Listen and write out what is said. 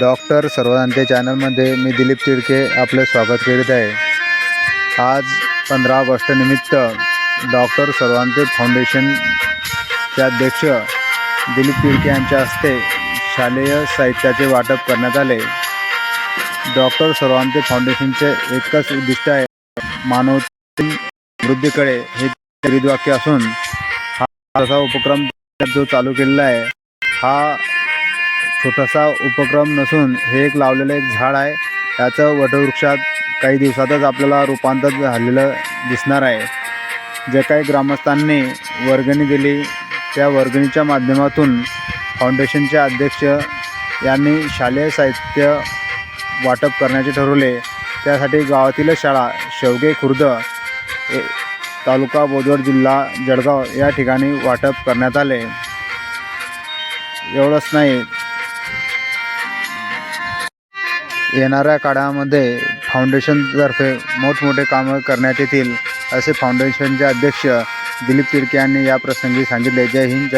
Doctor सर्वदांते चॅनलमध्ये मी दिलीप तिडके आपले स्वागत करीत आहे. आज पंधरा ऑगस्टनिमित्त डॉक्टर सर्वांते फाउंडेशनचे अध्यक्ष दिलीप तिडके यांच्या हस्ते शालेय साहित्याचे वाटप करण्यात आले. डॉक्टर सर्वांते फाउंडेशनचे एकच उद्दिष्ट आहे. मानव वृद्धीकडे हे ब्रीदवाक्य असून हा असा उपक्रम जो चालू केलेला आहे हा छोटासा उपक्रम नसून हे एक लावलेलं एक झाड आहे. त्याचं वटवृक्षात काही दिवसातच आपल्याला रूपांतर झालेलं दिसणार आहे. जे काही ग्रामस्थांनी वर्गणी दिली त्या वर्गणीच्या माध्यमातून फाउंडेशनचे अध्यक्ष यांनी शालेय साहित्य वाटप करण्याचे ठरवले. त्यासाठी गावातील शाळा शेवगे खुर्द तालुका बोदवड जिल्हा जळगाव या ठिकाणी वाटप करण्यात आले. एवढंच नाही येणाऱ्या काळामध्ये फाउंडेशनतर्फे मोठमोठे कामं करण्यात येतील असे फाउंडेशनचे अध्यक्ष दिलीप तिडके यांनी या प्रसंगी सांगितले. जय हिंद जय